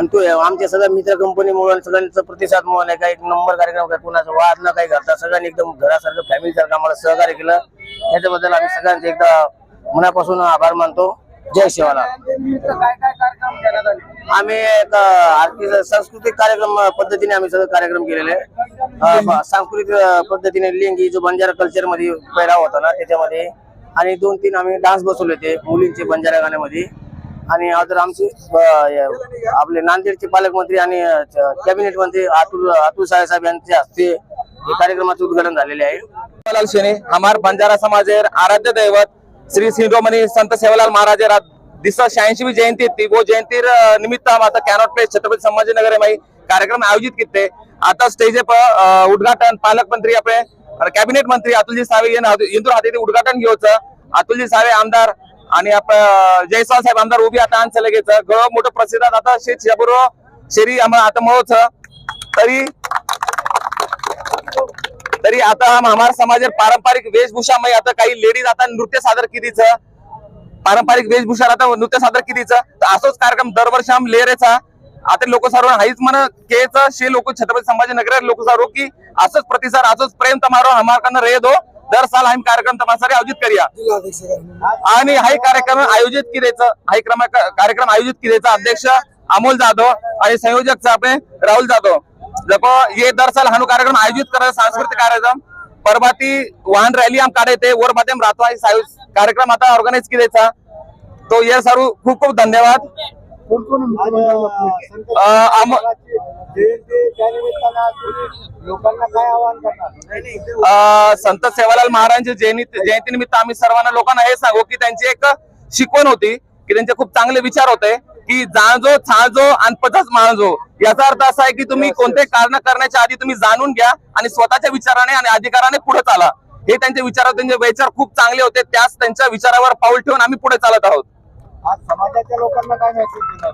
आणि तो आमच्या सगळ्या मित्र कंपनीमुळे सगळ्यांचा प्रतिसाद मुळे काही एक नंबर कार्यक्रम काय कुणाचा वाद ना काही घरचा सगळ्यांनी एकदम घरासारखं फॅमिली सारखं आम्हाला सहकार्य केलं. त्याच्याबद्दल आम्ही सगळ्यांचे एकदा मनापासून आभार मानतो. जय शिवाला. आम्ही एक आरती सांस्कृतिक कार्यक्रम पद्धतीने आम्ही सगळे कार्यक्रम केलेले. सांस्कृतिक पद्धतीने लिंगी जो बंजारा कल्चरमध्ये पैराव होता ना त्याच्यामध्ये. आणि दोन तीन आम्ही डान्स बसवले होते मुलींचे बंजारा गाण्यामध्ये. आणि अजून आमचे आपले नांदेडचे पालकमंत्री आणि कॅबिनेट मंत्री अतुल अतुल साहेब यांच्या हस्ते कार्यक्रमाचे उद्घाटन झालेले आहे. सेवालाल शेने हमार बंजारा समाज आराध्य दैवत श्री सिंधोमणी संत सेवालाल महाराज दिस शहाऐंशी जयंती थी वो जयंती निमित्त हम आता कॅनॉट प्लेस छत्रपति संभाजीनगर में कार्यक्रम आयोजित किए आता स्टेज पर उद्घाटन पालक मंत्री आपले कॅबिनेट मंत्री अतुलजी सावे यांनी इंदूर हाती उद्घाटन घेऊचं. अतुलजी सावे आमदार आणि आप जयस्वाल साहेब आमदार उभी आता आणचं लगेच. गळ मोठं प्रसिद्ध आता शेत शबरो शेरी आम्हाला आता महोत्सव तरी तरी आता हा हमारा समाज पारंपरिक वेशभूषा मध्ये आता काही लेडीज आता नृत्य सादर कितीच? पारंपरिक वेशभूषा आता नृत्य सादर कितीच? तर असोच कार्यक्रम दरवर्षी आम लेरेचा. आता लोक सर्व हाईच म्हण केच शे लोक छत्रपती संभाजीनगर लोक सर्व की असंच प्रतिसाद असंच प्रेम तमारो हमारकडनं रे दो. दर साल हम कार्यक्रम तमासाठी आयोजित करूया. आणि हा कार्यक्रम आयोजित किरेचं हा क्रम कार्यक्रम आयोजित किरेचा अध्यक्ष अमोल जाधव आणि संयोजक आपले राहुल जाधव. जब ये दर साल हानु कार्यक्रम आयोजित कर सांस्कृतिक कार्यक्रम परबाती वाहन रॅली हम काढे थे वर मध्ये हम राहतो आहे कार्यक्रम आता ऑर्गनाइज केलेचा तो ये सर्व खूप खूप धन्यवाद. अं, आम- लोकांना काय आवाहन करणार? अं, संत सेवालाल महाराजांची जयंती जयंती निमित्त आम्ही सर्वांना लोकांना हे सांगू की त्यांची एक शिकवण होती की त्यांचे खूप चांगले विचार होते की जाणजो छाजो आणि पचच माळजो. याचा अर्थ असा आहे की तुम्ही कोणते कारण करण्याच्या आधी तुम्ही जाणून घ्या आणि स्वतःच्या विचाराने आणि अधिकाराने पुढे चाला. हे त्यांचे विचार त्यांचे विचार खूप चांगले होते त्याच त्यांच्या विचारावर पाऊल ठेवून आम्ही पुढे चालत आहोत. आज समाजाच्या लोकांना काय मेसेज देणार?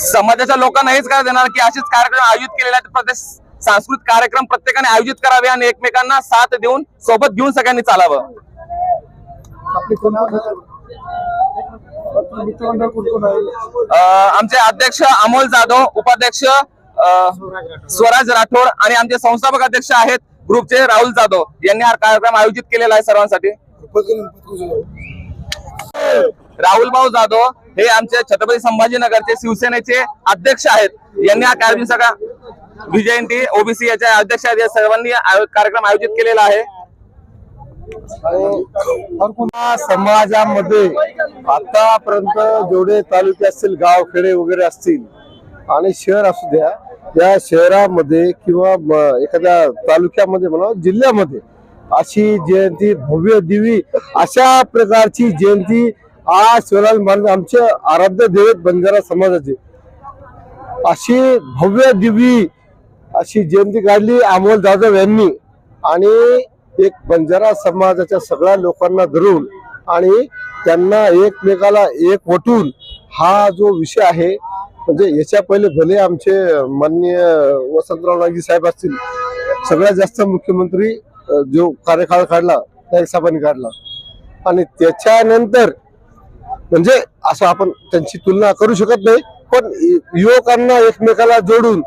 समाजाच्या लोकांना हेच काय देणार की असेच कार्यक्रम आयोजित केलेले आहेत. प्रत्येक सांस्कृतिक कार्यक्रम प्रत्येकाने आयोजित करावे आणि एकमेकांना साथ देऊन सोबत घेऊन सगळ्यांनी चालावं. आमचे अध्यक्ष अमोल जाधव उपाध्यक्ष स्वराज राठोड आणि आमचे संस्थापक अध्यक्ष आहेत ग्रुपचे राहुल जाधव. यांनी हा कार्यक्रम आयोजित केलेला आहे सर्वांसाठी. राहुल भाऊ जाधव हे आमचे छत्रपती संभाजीनगरचे शिवसेनेचे अध्यक्ष आहेत. यांनी हा कार्यक्रम सगळा विजयंती ओबीसी याच्या अध्यक्ष आहेत. या सर्वांनी कार्यक्रम आयोजित केलेला आहे. समाजामध्ये आतापर्यंत जेवढे तालुके असतील गाव खेडे वगैरे असतील आणि शहर असू द्या या शहरामध्ये किंवा एखाद्या तालुक्यामध्ये म्हणा जिल्ह्यामध्ये अशी जयंती भव्य दिवी अशा प्रकारची जयंती आज शिवलाल महाराज आमचे आराध्य देवत बंजारा समाजाचे. अशी भव्य दिवी अशी जयंती काढली अमोल जाधव यांनी. आणि एक बंजारा समाजाच्या सगळ्या लोकांना धरून आणि त्यांना एकमेकाला एक वटून हा जो विषय आहे म्हणजे याच्या पहिले भले आमचे माननीय वसंतराव नागी साहेब असतील सगळ्यात जास्त मुख्यमंत्री जो कार्यकाळ काढला त्या साहेबांनी काढला. आणि त्याच्यानंतर म्हणजे असं आपण त्यांची तुलना करू शकत नाही पण युवकांना एकमेकाला जोडून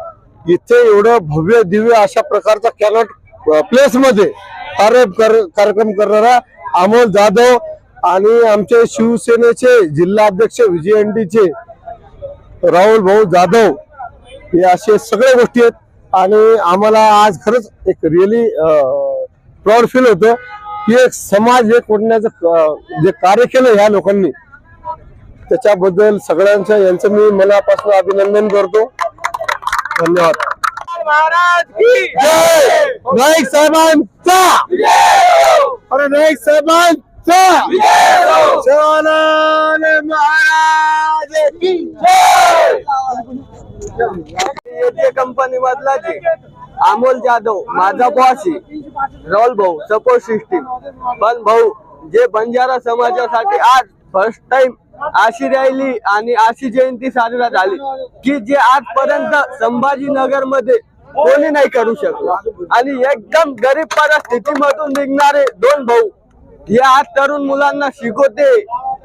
इथे एवढं भव्य दिव्य अशा प्रकारचा कॅनॉट प्लेस मध्ये कार्य कर- कार्यक्रम करणारा अमोल जाधव आणि आमचे शिवसेनेचे जिल्हा अध्यक्ष विजय अंडीचे राहुल भाऊ जाधव हे असे सगळ्या गोष्टी आहेत. आणि आम्हाला आज खरंच एक रिअली प्राऊड फील होतं. की एक समाज हे कोणण्याचं क- जे कार्य केलं ह्या लोकांनी त्याच्याबद्दल सगळ्यांचं यांचं मी मनापासून अभिनंदन करतो. धन्यवाद. नाईक साहेबांचा. अरे नाईक साहेबांचा. महाराज येते कंपनी मधलाची अमोल जाधव माझा बॉस राहुल भाऊ सपोर्ट सिस्टीम पण भाऊ जे बंजारा समाजासाठी आज फर्स्ट टाइम अशी रॅली आणि अशी जयंती साजरा झाली की जे आजपर्यंत संभाजीनगरमध्ये कोणी नाही करू शकलो. आणि एकदम गरीब परिस्थितीमधून निघणारे दोन भाऊ हे आज तरुण मुलांना शिकवते.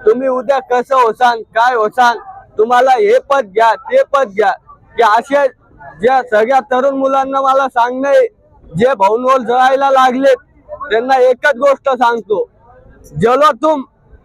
तुम्ही उद्या कसं होसान काय होसान तुम्हाला हे पद घ्या ते पद घ्या. की असे ज्या सगळ्या तरुण मुलांना मला सांगणे जे भाऊनवर जळायला लागलेत त्यांना एकच गोष्ट सांगतो. जलो तुम